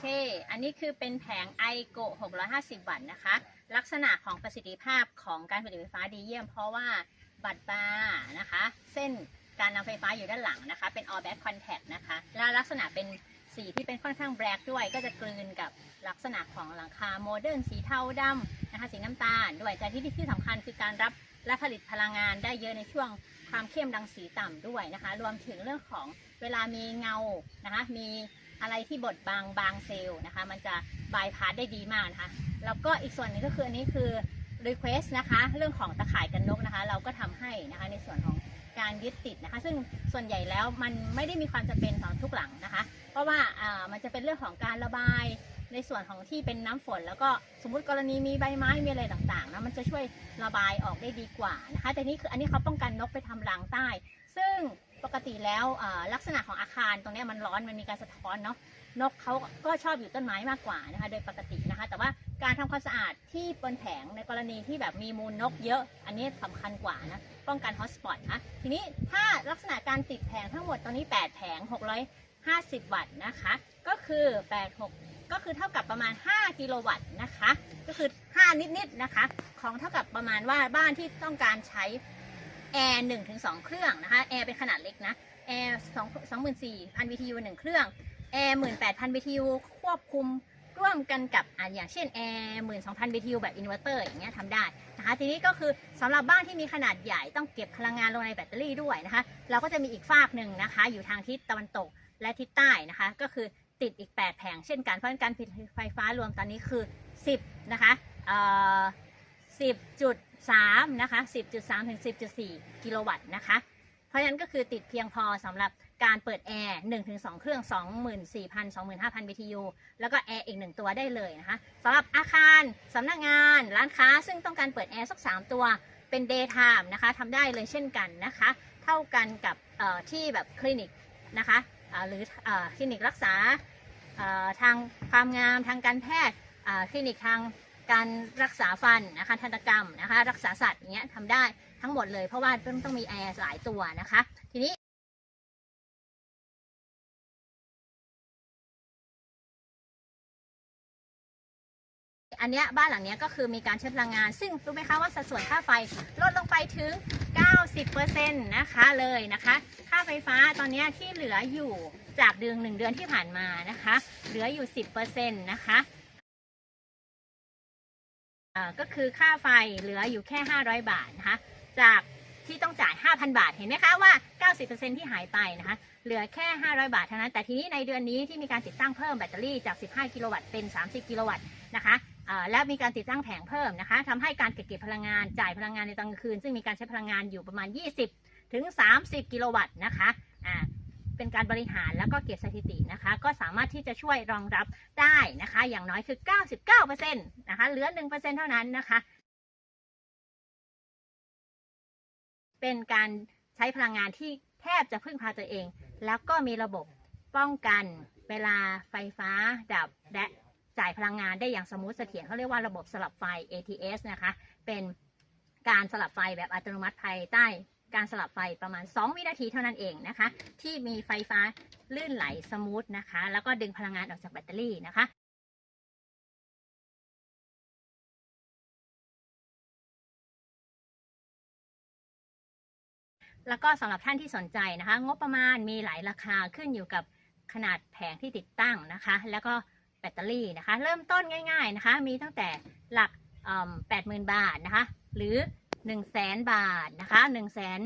เค อันนี้คือเป็นแผงไอโก650 วัตต์นะคะ ลักษณะของประสิทธิภาพของการผลิตไฟฟ้าดีเยี่ยม เพราะว่าบัตรบาร์นะคะ เส้นการนำไฟฟ้าอยู่ด้านหลังนะคะ เป็น all back contact นะคะ และลักษณะเป็นสีที่เป็นค่อนข้างแบล็กด้วย ก็จะกลืนกับลักษณะของหลังคาโมเดิร์นสีเทาดำนะคะ สีน้ำตาล ด้วยแต่ที่ที่สำคัญคือการรับและผลิตพลังงานได้เยอะในช่วงความเข้มรังสีต่ำด้วยนะคะ รวมถึงเรื่องของเวลามีเงานะคะ มี อะไรที่บดบางบางเซลล์นะคะ มันจะบายพาสได้ดีมากนะคะ แล้วก็อีกส่วนหนึงก็คืออันนี้คือ Request นะคะ เรื่องของตะข่ายกันนกนะคะ เราก็ทำให้นะคะในส่วนของการยึดติดนะคะ ซึ่งส่วนใหญ่แล้วมันไม่ได้มีความจำเป็นของทุกหลังนะคะ เพราะว่าอ่ามันจะเป็นเรื่องของการระบายในส่วนของที่เป็นน้ำฝน แล้วก็สมมุติกรณีมีใบไม้มีอะไรต่างๆนะมันจะช่วยระบายออกได้ดีกว่านะคะ แต่นี่คืออันนี้เขาป้องกันนกไปทำรังใต้ ซึ่ง ปกติแล้วลักษณะของอาคารตรงนี้มันร้อนมันมีการสะท้อนเนาะนกเขาก็ชอบอยู่ต้นไม้มากกว่านะคะ โดยปกตินะคะ แต่ว่าการทำความสะอาดที่บนแผงในกรณีที่แบบมีมูลนกเยอะ อันนี้สำคัญกว่านะป้องกันฮอตสปอตนะทีนี้ถ้าลักษณะการติดแผงทั้งหมดตอนนี้ 8 แผง 650 วัตต์นะคะ ก็คือ 86 ก็คือเท่ากับประมาณ 5 กิโลวัตต์นะคะ ก็คือ 5 นิดๆนะคะ ของเท่ากับประมาณว่าบ้านที่ต้องการใช้ แอร์1ถึง2เครื่องนะคะแอร์เป็นขนาดเล็กนะแอร์24,000 BTU หนึ่งเครื่องแอร์18,000 BTU ควบคุมร่วมกันกับอะอย่างเช่นแอร์12,000 BTU แบบอินเวอร์เตอร์อย่างเงี้ยทำได้นะคะทีนี้ก็คือสำหรับบ้านที่มีขนาดใหญ่ต้องเก็บพลังงานลงในแบตเตอรี่ด้วยนะคะเราก็จะมีอีกฝากหนึ่งนะคะ อยู่ทางทิศตะวันตกและทิศใต้นะคะ ก็คือติดอีก 8 แผงเช่นกันเพราะฉะนั้นการผลิตไฟฟ้ารวมตอนนี้คือ 10 นะคะเอ่อ 10.3 นะคะ 10.3 ถึง 10.4 กิโลวัตต์นะคะ เพราะฉะนั้นก็คือติดเพียงพอสำหรับการเปิดแอร์1-2 เครื่อง 24,000 25,000 BTU แล้วก็แอร์อีก 1 ตัวได้เลยนะคะสำหรับอาคารสำนักงาน ร้านค้าซึ่งต้องการเปิดแอร์สัก 3 ตัวเป็น daytime นะคะทำได้เลยเช่นกันนะคะ เท่ากันกับที่แบบคลินิกนะคะหรือคลินิกรักษาทางความงามทางการแพทย์คลินิกทาง การรักษาฟันนะคะทันตกรรมนะคะ รักษาสัตว์อย่างเงี้ยทำได้ทั้งหมดเลยเพราะว่าต้องต้องมีแอร์หลายตัวนะคะ ทีนี้อันเนี้ยบ้านหลังเนี้ยก็คือมีการใช้พลังงาน ซึ่งรู้ไหมคะว่าสัดส่วนค่าไฟลดลงไปถึง 90%นะคะเลยนะคะ ค่าไฟฟ้าตอนเนี้ยที่เหลืออยู่จากเดือนหนึ่งเดือนที่ผ่านมานะคะ เหลืออยู่ 10%นะคะ ก็คือค่าไฟเหลืออยู่แค่ 500 บาทนะคะ จากที่ต้องจ่าย 5,000 บาท เห็นไหมคะว่า 90%ที่หายไปนะคะ เหลือแค่ 500 บาทเท่านั้น แต่ทีนี้ในเดือนนี้ที่มีการติดตั้งเพิ่มแบตเตอรี่จาก 15 กิโลวัตต์เป็น 30 กิโลวัตต์นะคะและมีการติดตั้งแผงเพิ่มนะคะทำให้การเก็บเก็บพลังงานจ่ายพลังงานในตอนกลางคืน ซึ่งมีการใช้พลังงานอยู่ประมาณ 20 ถึง 30 กิโลวัตต์นะคะ เป็นการบริหารแล้วก็เก็บสถิตินะคะ ก็สามารถที่จะช่วยรองรับได้นะคะ อย่างน้อยคือ 99%นะคะเหลือ 1%เท่านั้นนะคะ เป็นการใช้พลังงานที่แทบจะพึ่งพาตัวเอง แล้วก็มีระบบป้องกันเวลาไฟฟ้าดับและจ่ายพลังงานได้อย่างสมูทเสถียรเขาเรียกว่าระบบสลับไฟ ATS นะคะ เป็นการสลับไฟแบบอัตโนมัติภายใต้ การสลับไฟประมาณ 2 วินาทีเท่านั้นเองนะคะ ที่มีไฟฟ้าลื่นไหลสมูทนะคะ แล้วก็ดึงพลังงานออกจากแบตเตอรี่นะคะแล้วก็สำหรับท่านที่สนใจนะคะ งบประมาณมีหลายราคาขึ้นอยู่กับขนาดแผงที่ติดตั้งนะคะ แล้วก็แบตเตอรี่นะคะ เริ่มต้นง่าย ๆนะคะ มีตั้งแต่หลักแปดหมื่นบาทนะคะ หรือ 1นึ่งแสนบาทนะคะ1นึ่งแสน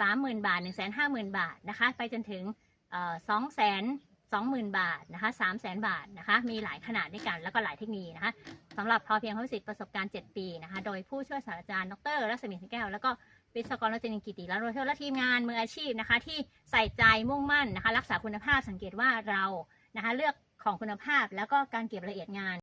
สามหมื่นบาท1นึ่งแสนห้าหมื่นบาทนะคะไปจนถึงสองแสนสองหมื่นบาทนะคะสามแสนบาทนะคะมีหลายขนาดด้วยกันแล้วก็หลายเทคนิคนะคะสำหรับพอเพียงเขาสิทธิ์ประสบการณ์ 7 ปีนะคะโดยผู้ช่วยศาสตราจารย์ดรรัศมีสิงแก้ว แล้วก็วิศวกรรจนินกิติและโรเทลและทีมงานมืออาชีพนะคะที่ใส่ใจมุ่งมั่นนะคะรักษาคุณภาพสังเกตว่าเรานะคะเลือกของคุณภาพแล้วก็การเก็บรายละเอียดงาน